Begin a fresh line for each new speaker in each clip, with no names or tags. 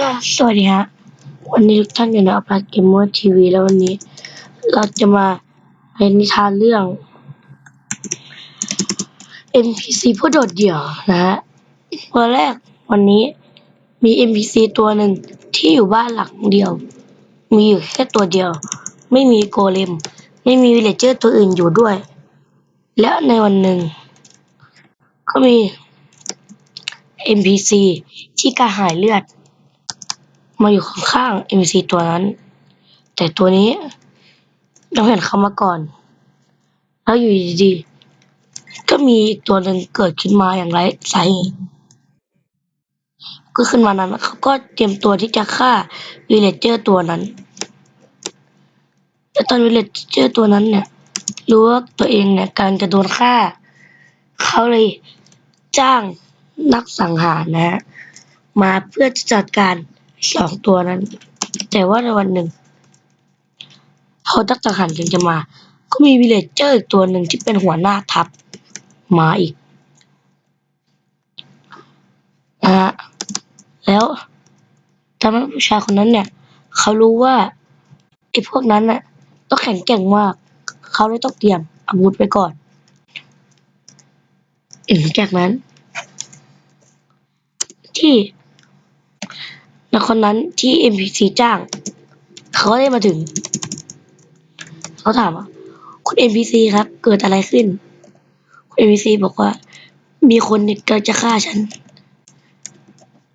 ก็สวัสดีฮะ วันนี้ทุกท่านอยู่ในอพาร์ตเกมเมอร์ทีวีแล้ววันนี้ เราจะมาเป็นนิทานเรื่อง NPC ผู้โดดเดี่ยวนะฮะวันแรกวันนี้มี NPC ตัวหนึ่งที่อยู่บ้านหลังเดียว มีอยู่แค่ตัวเดียว ไม่มีโกเลม ไม่มีวิลเลเจอร์ตัวอื่นอยู่ด้วย และในวันหนึ่ง ก็มี NPC ที่กระหายเลือด มาอยู่ข้างๆ NPC ตัวนั้น แต่ตัวนี้เราเห็นเขามาก่อน แล้วอยู่ดีๆก็มีอีกตัวหนึ่งเกิดขึ้นมาอย่างไรสาเหตุก็ขึ้นมานั้นเขาก็เตรียมตัวที่จะฆ่าวิเลเจอร์ตัวนั้นแต่ตอนวิเลเจอร์ตัวนั้นเนี่ยรู้ว่าตัวเองเนี่ยกำลังจะโดนฆ่า เขาเลยจ้างนักสังหารนะฮะมาเพื่อจะจัดการ สองตัวนั้น แต่ว่าในวันหนึ่งพอนักสังหารถึงจะมา ก็มีวิเลจเจอร์อีกตัวหนึ่งที่เป็นหัวหน้าทัพมาอีกนะฮะแล้วทำให้ผู้ชายคนนั้นเนี่ย เขารู้ว่าไอ้พวกนั้นน่ะต้องแข็งแกร่งมาก เขาเลยต้องเตรียมอาวุธไว้ก่อนหลังจากนั้น ที่ นคนนั้นที่ NPC จ้าง เขาได้มาถึง เขาถามว่า คุณ NPC ครับ เกิดอะไรขึ้น คุณ NPC บอกว่า มีคนเนี่ยกำลังจะฆ่าฉัน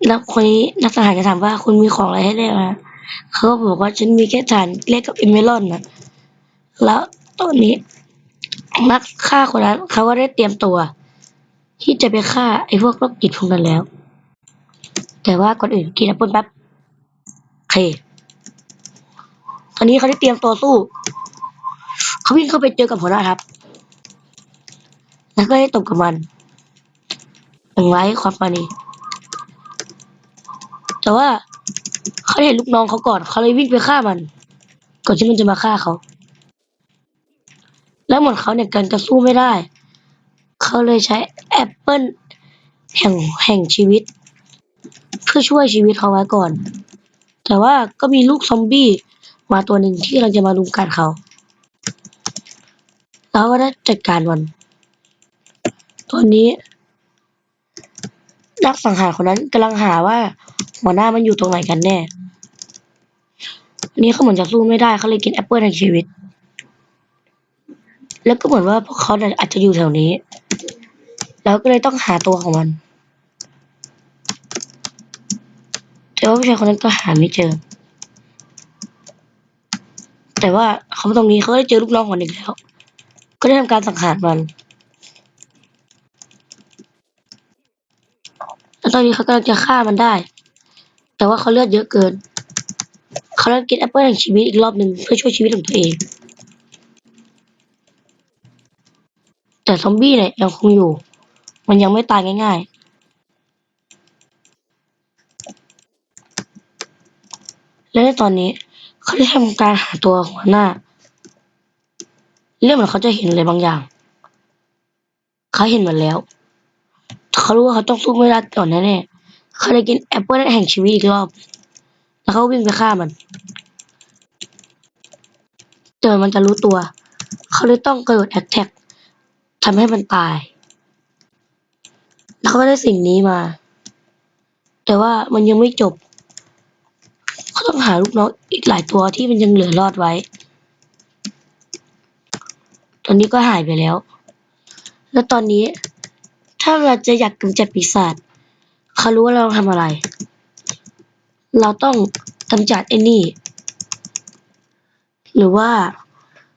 แล้วคนนี้นักสังหารจะถามว่า คุณมีของอะไรให้แลกไหมเขาก็บอกว่าฉันมีแค่ฐานเล็กกับเอเมรอนนะแล้วตอนนี้นักฆ่าคนนั้นเขาก็ได้เตรียมตัว ที่จะไปฆ่าไอ้พวกโรคจิตพวกนั้นแล้ว แต่ว่าก่อนอื่นกินแอปเปิลแป๊บโอเคตอนนี้เขาได้เตรียมตัวสู้ เขาวิ่งเข้าไปเจอกับหัวหน้าครับ แล้วก็ได้ตบกับมันอย่างไรความปานีแต่ว่าเขาเห็นลูกน้องเขาก่อน เขาเลยวิ่งไปฆ่ามัน ก่อนที่มันจะมาฆ่าเขา แล้วหมือนเขาเนี่ยกันจะสู้ไม่ได้ เขาเลยใช้แอปเปิลแห่งแห่งชีวิต เพื่อช่วยชีวิตเขาไว้ก่อน แต่ว่าก็มีลูกซอมบี้มาตัวหนึ่งที่กำลังจะมาลุมกัดเขาแล้วก็ได้จัดการมันตอนนี้นักสังหารคนนั้นกำลังหาว่าหัวหน้ามันอยู่ตรงไหนกันแน่อันนี้เขาเหมือนจะสู้ไม่ได้เขาเลยกินแอปเปิลในชีวิต แล้วก็เหมือนว่าพวกเขาอาจจะอยู่แถวนี้ แล้วก็เลยต้องหาตัวของมัน แต่ ว่าผู้ชายคนนั้นก็หาไม่เจอ แต่ว่าเขาตรงนี้เขาได้เจอลูกน้องคนหนึ่งแล้ว ก็ได้ทำการสังหารมันแล้วตอนนี้เขากำลังจะฆ่ามันได้ แต่ว่าเขาเลือดเยอะเกิน เขาเลยกินแอปเปิลแห่งชีวิตอีกรอบหนึ่งเพื่อช่วยชีวิตของตัวเอง แต่ซอมบี้เนี่ยยังคงอยู่ มันยังไม่ตายง่ายๆ และในตอนนี้เขาได้ทำการหาตัวหัวหน้า เรื่องเหมือนเขาจะเห็นอะไรบางอย่าง เขาเห็นหมดแล้ว เขารู้ว่าเขาต้องสู้ไม่ได้ก่อนแน่ๆเขาเลยกินแอปเปิลแห่งชีวิตอีกรอบ แล้วเขาวิ่งไปฆ่ามันจอมันจะรู้ตัว เขาเลยต้องกระโดดแอคแท็กทำให้มันตาย แล้วเขาก็ได้สิ่งนี้มา แต่ว่ามันยังไม่จบ ต้องหาลูกน้องอีกหลายตัวที่มันยังเหลือรอดไว้ ตอนนี้ก็หายไปแล้ว แล้วตอนนี้ ถ้าเราจะอยากกำจัดปีศาจเขารู้ว่าเราทำอะไร เราต้องกำจัดไอ้นี่ หรือว่า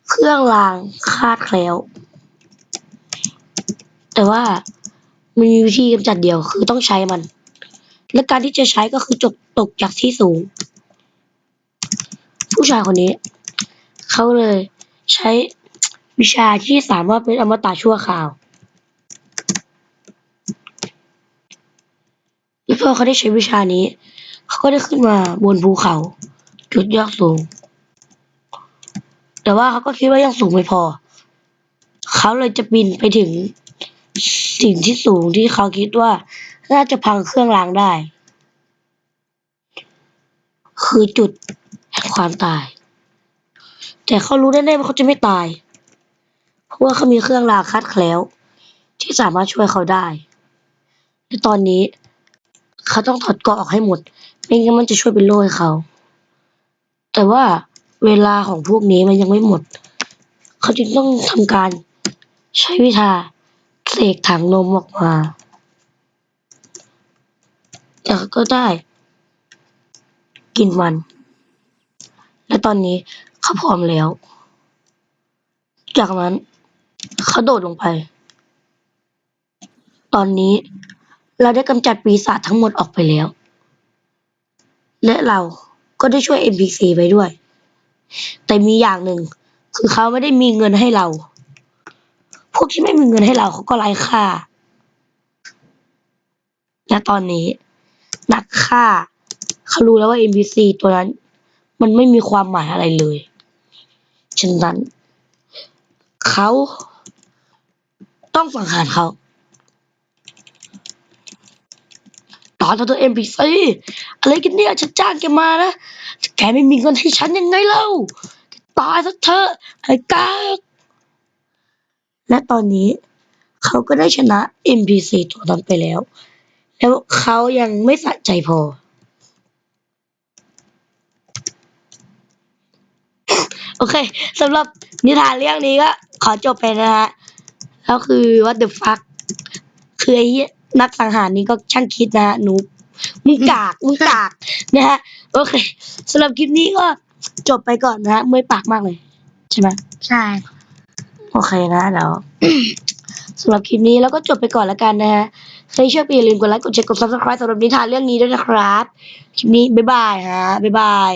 เครื่องรางคาดแคล้ว แต่ว่ามันมีวิธีกำจัดเดียวคือต้องใช้มัน และการที่จะใช้ก็คือจบตกจากที่สูง ชายคนนี้ เขาเลยใช้วิชาที่สามารถเป็นอมตะชั่วคราวและพอเขาได้ใช้วิชานี้ เขาก็ได้ขึ้นมาบนภูเขา จุดยอดสูง แต่ว่าเขาก็คิดว่ายังสูงไม่พอ เขาเลยจะบินไปถึงสิ่งที่สูงที่เขาคิดว่า น่าจะพังเครื่องรางได้ คือจุด ความตาย แต่เขารู้แน่ๆว่าเขาจะไม่ตาย เพราะว่าเขามีเครื่องราคัดแคล้ว ที่สามารถช่วยเขาได้ในตอนนี้ เขาต้องถอดเกราะออกให้หมด ไม่งั้นมันจะช่วยเป็นโล่ให้เขา แต่ว่าเวลาของพวกนี้มันยังไม่หมด เขาจึงต้องทำการใช้วิธาเสกถังนมออกมา แต่ก็ได้ กินมัน อนนี้เขาพร้อมแล้ว จากนั้นเขาโดดลงไป ตอนนี้เราได้กำจัดปีศาจทั้งหมดออกไปแล้ว และเราก็ได้ช่วย NPC ไปด้วย แต่มีอย่างหนึ่งคือเขาไม่ได้มีเงินให้เรา พวกที่ไม่มีเงินให้เราเขาก็ไร้ค่า และตอนนี้ นักฆ่าเขารู้แล้วว่า NPC ตัวนั้น มันไม่มีความหมายอะไรเลย ฉะนั้น เขา ต้องสังหารเขาตอนตัว NPC อะไรกันเนี่ยฉันจ้างแกมานะ แกไม่มีเงินให้ฉันยังไงเล่าตายซะเถอะไอ้กากและตอนนี้ เขาก็ได้ชนะ NPC ตัวนั้นไปแล้ว แล้วเขายังไม่สะใจพอ โอเคสำหรับนิทานเรื่องนี้ก็ขอจบไปนะฮะแล้วคือ what the fuck คือไอ้เหี้ยนักสังหารนี้ก็ช่างคิดนะฮะหนูมึงกากมึงกากนะฮะโอเคสำหรับคลิปนี้ก็จบไปก่อนนะฮะเมื่อยปากมากเลย ใช่ไหม
ใช่
โอเคนะเดี๋ยวสำหรับคลิปนี้แล้วก็จบไปก่อนแล้วกันนะฮะใครชอบอย่าลืมกดไลค์กดแชร์กด subscribe สำหรับนิทานเรื่องนี้ด้วยนะครับ คลิปนี้บ๊ายบายฮะบ๊ายบาย